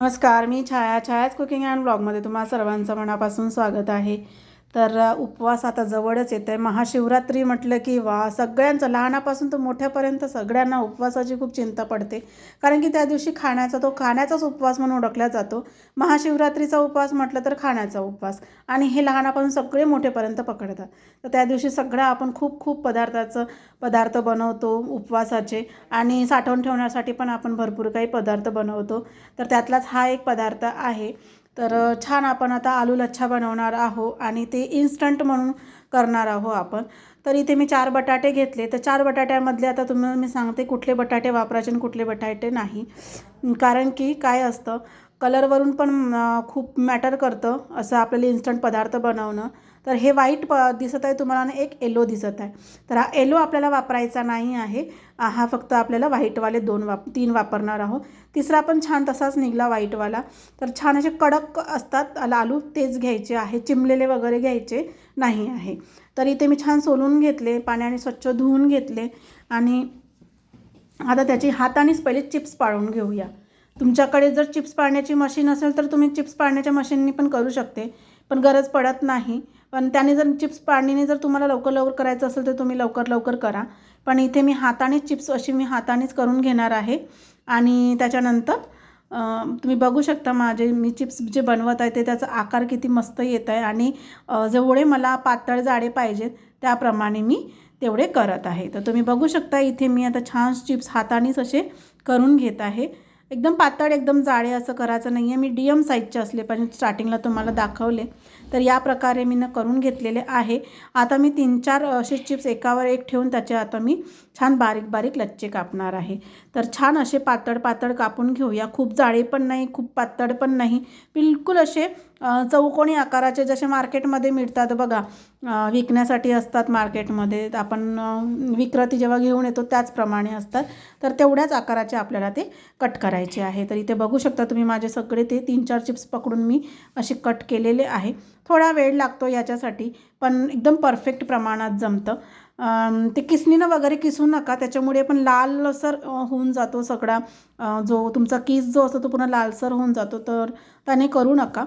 नमस्कार मी छाया. छायाच cooking and ब्लॉगमध्ये तुम्हाला सर्वांचं मनापासून स्वागत आहे. तर उपवास आता जवळच येत आहे महाशिवरात्री म्हटलं की वा सगळ्यांचं लहानापासून तर मोठ्यापर्यंत सगळ्यांना उपवासाची खूप चिंता पडते. कारण की त्या दिवशी खाण्याचा तो खाण्याचाच उपवास म्हणून ओळखला जातो. महाशिवरात्रीचा उपवास म्हटलं तर खाण्याचा उपवास. आणि हे लहानापासून सगळे मोठेपर्यंत पकडतात. तर त्या दिवशी सगळं आपण खूप खूप पदार्थाचं पदार्थ बनवतो उपवासाचे. आणि साठवून ठेवण्यासाठी पण आपण भरपूर काही पदार्थ बनवतो. तर त्यातलाच हा एक पदार्थ आहे. तर छान आपण आता आलू लच्छा बनवणार आहो आणि ते इन्स्टंट म्हणून करणार आहो आपण. तर इथे मी चार बटाटे घेतले. तर चार बटाट्यामधले आता तुम्ही मी सांगते कुठले बटाटे वापरायचे आणि कुठले बटाटे नाही. कारण की काय असतं कलरवरून पण खूप मॅटर करतं असं आपल्याला इन्स्टंट पदार्थ बनवणं. तर हे व्हाईट प दिसत आहे. तुम्हाला आणि एक येलो दिसत आहे. तर हा येलो आपल्याला वापरायचा नाही आहे. हा फक्त आपल्याला व्हाईटवाले दोन वाप तीन वापरणार आहोत. तिसरा पण छान तसाच निघला व्हाईटवाला तर छान असे कडक असतात. आलू तेच घ्यायचे आहे. चिमलेले वगैरे घ्यायचे नाही आहे. तर इथे मी छान सोलून घेतले पाण्याने स्वच्छ धुवून घेतले आणि आता त्याची हातानेच पहिले चिप्स पाळून घेऊया. तुमच्याकडे जर चिप्स पाळण्याची मशीन असेल तर तुम्ही चिप्स पाळण्याच्या मशीननी पण करू शकते. पण गरज पडत नाही. पण त्याने जर चिप्स पाडणीने जर तुम्हाला लवकर लवकर करायचं असेल तर तुम्ही लवकर लवकर करा. पण इथे मी हातानेच चिप्स अशी मी हातानेच करून घेणार आहे. आणि त्याच्यानंतर तुम्ही बघू शकता माझे मी चिप्स जे बनवत आहे ते त्याचा आकार किती मस्त येत आहे. आणि जेवढे मला पातळ जाडे पाहिजेत त्याप्रमाणे मी तेवढे करत आहे. तर तुम्ही बघू शकता इथे मी आता छान चिप्स हातानेच असे करून घेत आहे. एकदम पातळ एकदम जाळे असं करायचं नाही आहे मी डी एम साईजचे असले पाहिजे. स्टार्टिंगला तुम्हाला दाखवले. तर या प्रकारे मी न करून घेतलेले आहे. आता मी तीन चार असे चिप्स एकावर एक ठेवून त्याचे आता मी छान बारीक बारीक लच्चे कापणार आहे. तर छान असे पातळ पातळ कापून घेऊया. खूप जाळे पण नाही खूप पातळ पण नाही. बिलकुल असे चौकोनी आकाराचे जसे मार्केटमध्ये मिळतात बघा विकण्यासाठी असतात मार्केटमध्ये. आपण विक्रती विक्रेती जेव्हा घेऊन येतो त्याचप्रमाणे असतात. तर तेवढ्याच आकाराचे आपल्याला ते कट करायचे आहे. तर इथे बघू शकता तुम्ही माझे सगळे ते तीन चार चिप्स पकडून मी असे कट केलेले आहे. थोडा वेळ लागतो याच्यासाठी पण एकदम परफेक्ट प्रमाणात जमतं. ते किसणीनं वगैरे किसू नका त्याच्यामुळे पण लालसर होऊन जातो सगळा. जो तुमचा किस जो असतो तो पूर्ण लालसर होऊन जातो तर त्याने करू नका.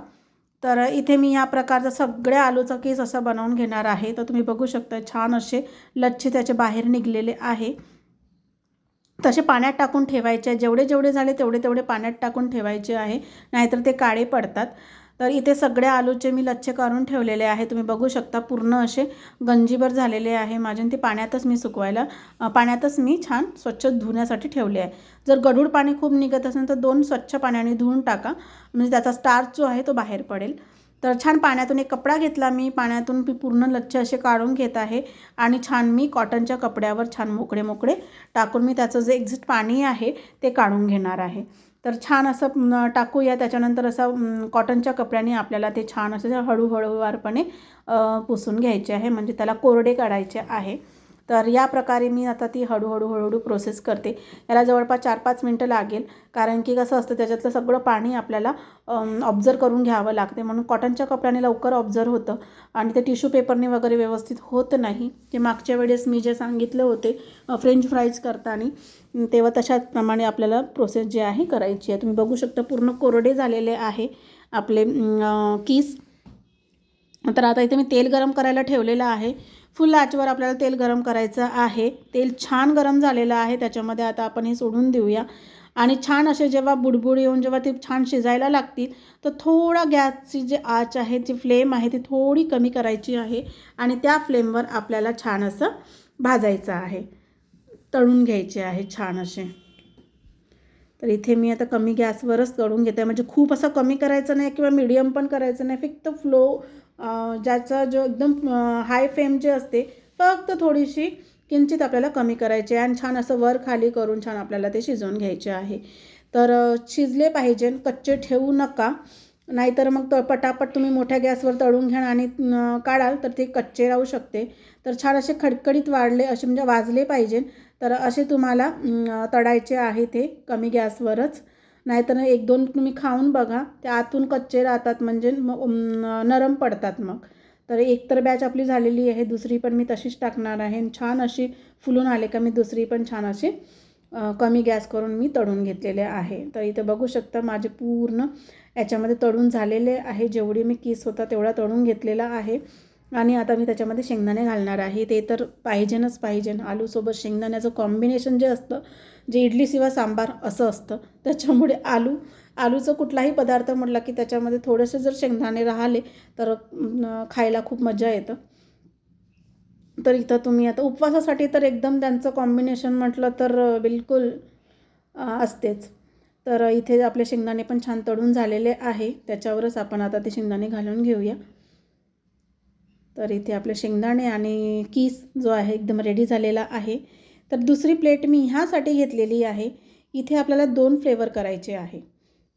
तर इथे मी या प्रकारचा सगळ्या आलूचा केस असा बनवून घेणार आहे. तर तुम्ही बघू शकता छान असे लच्छे त्याचे बाहेर निघलेले आहे. तसे पाण्यात टाकून ठेवायचे जेवढे जेवढे झाले तेवढे तेवढे पाण्यात टाकून ठेवायचे आहे. नाहीतर ते काळे पडतात. तर इथे सगळ्या आलूचे मी लच्छे काढून ठेवलेले आहे. तुम्ही बघू शकता पूर्ण असे गंजीभर झालेले आहे माझे आणि ते पाण्यातच मी सुकवायला पाण्यातच मी छान स्वच्छ धुण्यासाठी ठेवले आहे. जर गढूळ पाणी खूप निघत असेल तर दोन स्वच्छ पाण्याने धुवून टाका. म्हणजे त्याचा स्टार्च जो आहे तो बाहेर पडेल. तर छान पाण्यातून एक कपडा घेतला मी. पाण्यातून मी पूर्ण लच्छ असे काढून घेत आहे. आणि छान मी कॉटनच्या कपड्यावर छान मोकळे मोकळे टाकून मी त्याचं जे एक्झिट पाणी आहे ते काढून घेणार आहे. तर छान असं टाकूया. त्याच्यानंतर असं कॉटनच्या कपड्याने आपल्याला ते छान असं हळूहळूवारपणे पुसून घ्यायचे आहे. म्हणजे त्याला कोरडे काढायचे आहे. तर या प्रकारे मी आता ती हळूहळू हळूहळू प्रोसेस करते. याला जवळपास चार पाच मिनटं लागेल. कारण की कसं असतं त्याच्यातलं सगळं पाणी आपल्याला ऑब्झर्व करून घ्यावं लागते. म्हणून कॉटनच्या कपड्याने लवकर ऑब्झर्व होतं. आणि ते टिश्यू पेपरने वगैरे व्यवस्थित होत नाही. ते मागच्या वेळेस मी जे सांगितले होते फ्रेंच फ्राईज करताना तेव्हा तशाचप्रमाणे आपल्याला प्रोसेस जे आहे करायची आहे. तुम्ही बघू शकता पूर्ण कोरडे झालेले आहे आपले कीस किस. तर आता इथे मी तेल गरम करायला ठेवलेलं आहे. फुल आचवर आपल्याला तेल गरम करायचं आहे. तेल छान गरम झालेलं आहे. त्याच्यामध्ये आता आपण हे सोडून देऊया. आणि छान असे जेव्हा बुडबुड येऊन जेव्हा ते छान शिजायला लागतील तर थोडा गॅसची जी आच आहे जी फ्लेम आहे ती थोडी कमी करायची आहे. आणि त्या फ्लेमवर आपल्याला छान असं भाजायचं आहे. तळून घ्यायचे आहे छान असे. तर इथे मी आता कमी गॅसवरच तळून घेते. म्हणजे खूप असं कमी करायचं नाही किंवा मीडियम पण करायचं नाही. फक्त फ्लो ज्याचा जो एकदम हाय फ्लेम जे असते फक्त थोडीशी किंचित आपल्याला कमी करायची आहे. आणि छान असं वर खाली करून छान आपल्याला ते शिजवून घ्यायचे आहे. तर शिजले पाहिजे. कच्चे ठेवू नका. नाहीतर मग त पटापट तुम्ही मोठ्या गॅसवर तळून घ्या आणि काढाल तर ते कच्चे राहू शकते. तर छान असे खडखडीत वाढले असे म्हणजे वाजले पाहिजे. तर असे तुम्हाला तडायचे तळायचे आहे ते कमी गॅसवरच. नाहीतर एक दोन तुम्ही खाऊन बघा ते आतून कच्चे राहतात म्हणजे मग नरम पडतात मग. तर एक तर बॅच आपली झालेली आहे दुसरी पण मी तशीच टाकणार आहे. छान अशी फुलून आले का मी दुसरी पण छान अशी कमी गॅस करून मी तळून घेतलेले आहे. तर इथे बघू शकता माझे पूर्ण याच्यामध्ये तळून झालेले आहे. जेवढी मी किस होता तेवढा तळून घेतलेला आहे. आणि आता मी त्याच्यामध्ये शेंगदाणे घालणार आहे. ते तर पाहिजेनच पाहिजे आलूसोबत शेंगदाण्याचं कॉम्बिनेशन जे असतं जे इडली शिवाय सांबार असं असतं त्याच्यामुळे आलू आलूचं कुठलाही पदार्थ म्हटला की त्याच्यामध्ये थोडेसे जर शेंगदाणे राहिले तर खायला खूप मजा येतं. तर इथं तुम्ही आता उपवासासाठी तर एकदम त्यांचं कॉम्बिनेशन म्हटलं तर बिलकुल असतेच. तर इथे आपले शेंगदाणे पण छान तळून झालेले आहे. त्याच्यावरच आपण आता ते शेंगदाणे घालून घेऊया. तर इथे आपले शेंगदाणे आणि कीस जो आहे एकदम रेडी झालेला आहे. तर दुसरी प्लेट मी ह्यासाठी घेतलेली आहे. इथे आपल्याला दोन फ्लेवर करायचे आहे.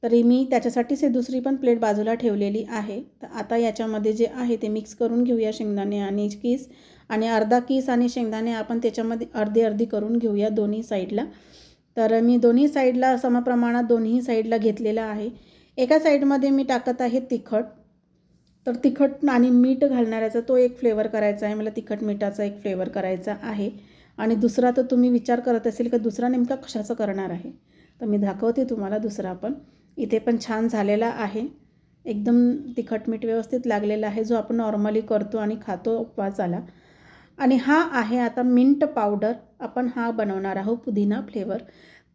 तरी मी त्याच्यासाठीच हे दुसरी पण प्लेट बाजूला ठेवलेली आहे. तर आता याच्यामध्ये जे आहे ते मिक्स करून घेऊया शेंगदाणे आणि कीस. आणि अर्धा कीस आणि शेंगदाणे आपण त्याच्यामध्ये अर्धी अर्धी करून घेऊया दोन्ही साईडला तर मी दोन्ही साईडला समप्रमाणात दोन्ही साईडला घेतलेलं आहे. एका साईडमध्ये मी टाकत आहे तिखट. तर तिखट आणि मीठ घालणाऱ्याचा तो एक फ्लेवर करायचा आहे. मला तिखट मिठाचा एक फ्लेवर करायचा आहे. आणि दुसरा तर तुम्ही विचार करत असेल का दुसरा नेमका कशाचं करणार आहे? तर मी दाखवते तुम्हाला दुसरा पण. इथे पण छान झालेला आहे. एकदम तिखट मीठ व्यवस्थित लागलेला आहे. जो आपण नॉर्मली करतो आणि खातो उपवासाला आणि हा आहे आता मिंट पावडर आपण हा बनवणार आहोत पुदिना फ्लेवर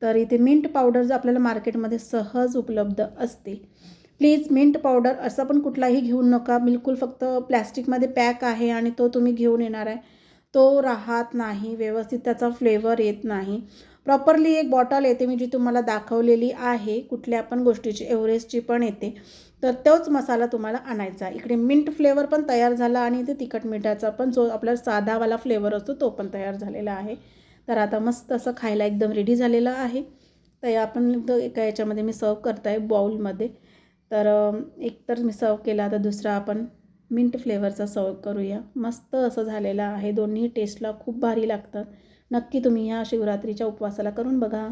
तर इथे मिंट पावडर जर आपल्याला मार्केटमध्ये सहज उपलब्ध असते प्लीज मिंट पावडर असं पण कुठलाही घेऊ नका. बिलकुल फक्त प्लॅस्टिकमध्ये पॅक आहे आणि तो तुम्ही घेऊन येणार आहे. तो राहत नाही. व्यवस्थित त्याचा फ्लेवर येत नाही. प्रॉपरली एक बॉटल येते मी जी तुम्हाला दाखवलेली आहे. कुठल्या पण गोष्टीची एव्हरेस्टची पण येते. तर तोच मसाला तुम्हाला आणायचा इकडे मिंट फ्लेवर पण तयार झाला आणि इथे तिखट मिठाचा पण जो आपला साधावाला फ्लेवर असतो तो पण तयार झालेला आहे. तर आता मस्त असं खायला एकदम रेडी झालेलं आहे. तर आपण एका याच्यामध्ये मी सर्व करत आहे बाऊलमध्ये तर एक तर मी सर्व केला. तर दुसरा आपण मिंट फ्लेवरचा सर्व करूया. मस्त असं झालेलं आहे. दोन्ही टेस्टला खूप भारी लागतात. नक्की तुम्ही ह्या शिवरात्रीच्या उपवासाला करून बघा.